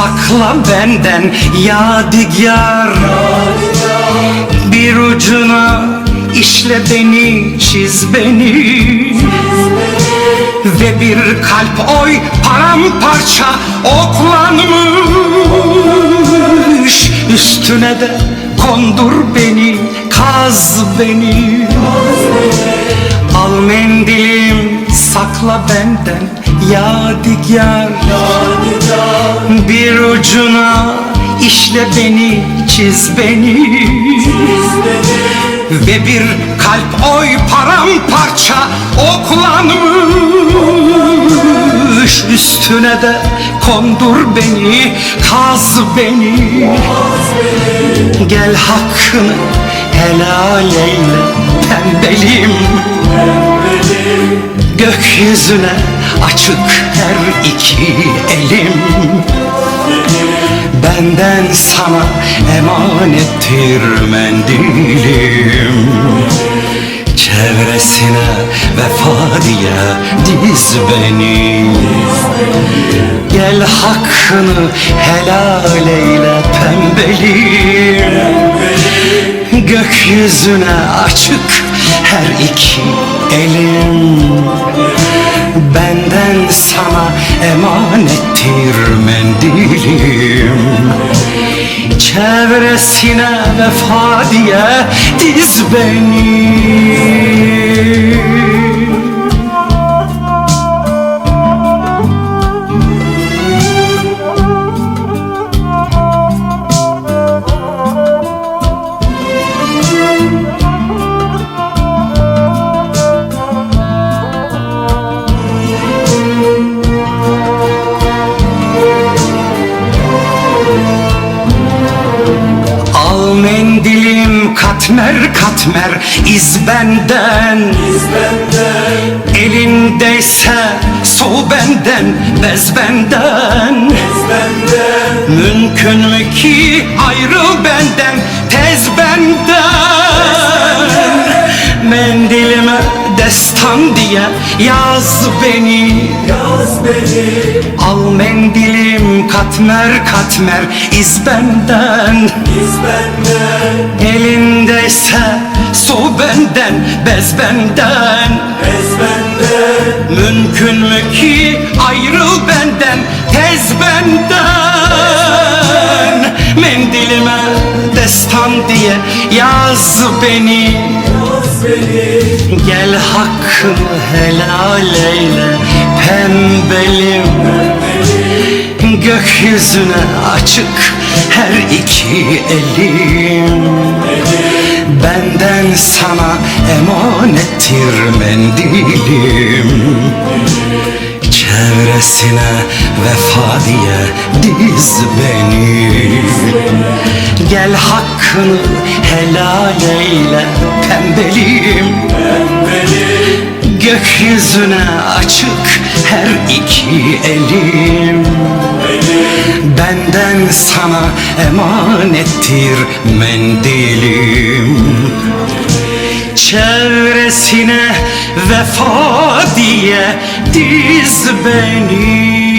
sakla benden yadigar. Bir ucuna işle beni çiz beni. Ve bir kalp oy paramparça oklanmış. Üstüne de kondur beni kaz beni. Al mendilim sakla benden yadigar Bir ucuna işle beni çiz beni. Ve bir kalp oy paramparça oklanmış. Üstüne de kondur beni kaz beni. Gel hakkını helal eyle pembelim Gökyüzüne açık her iki elim. Benden sana emanettir mendilim. Çevresine vefa diye diz beni. Gel hakkını helal eyle pembelim. Gökyüzüne açık her iki elim sana emanettir mendilim. Çevresine vefa diye diz beni katmer katmer iz benden. Elindeyse soğu benden bez benden. Mümkün mü ki ayrıl destan diye yaz beni. Al mendilim katmer katmer iz benden. Elindeyse su benden bez benden. Mümkün mü ki ayrıl benden tez benden? Mendilime destan diye yaz beni Gel hakkını helal eyle pembelim. Gökyüzüne açık her iki elim. Benden sana emanettir mendilim Çevresine vefa diye diz beni. Gel hakkını helal eyle pembelim Gökyüzüne açık her iki elim. Benden sana emanettir mendilim. Çevresine vefa diye diz beni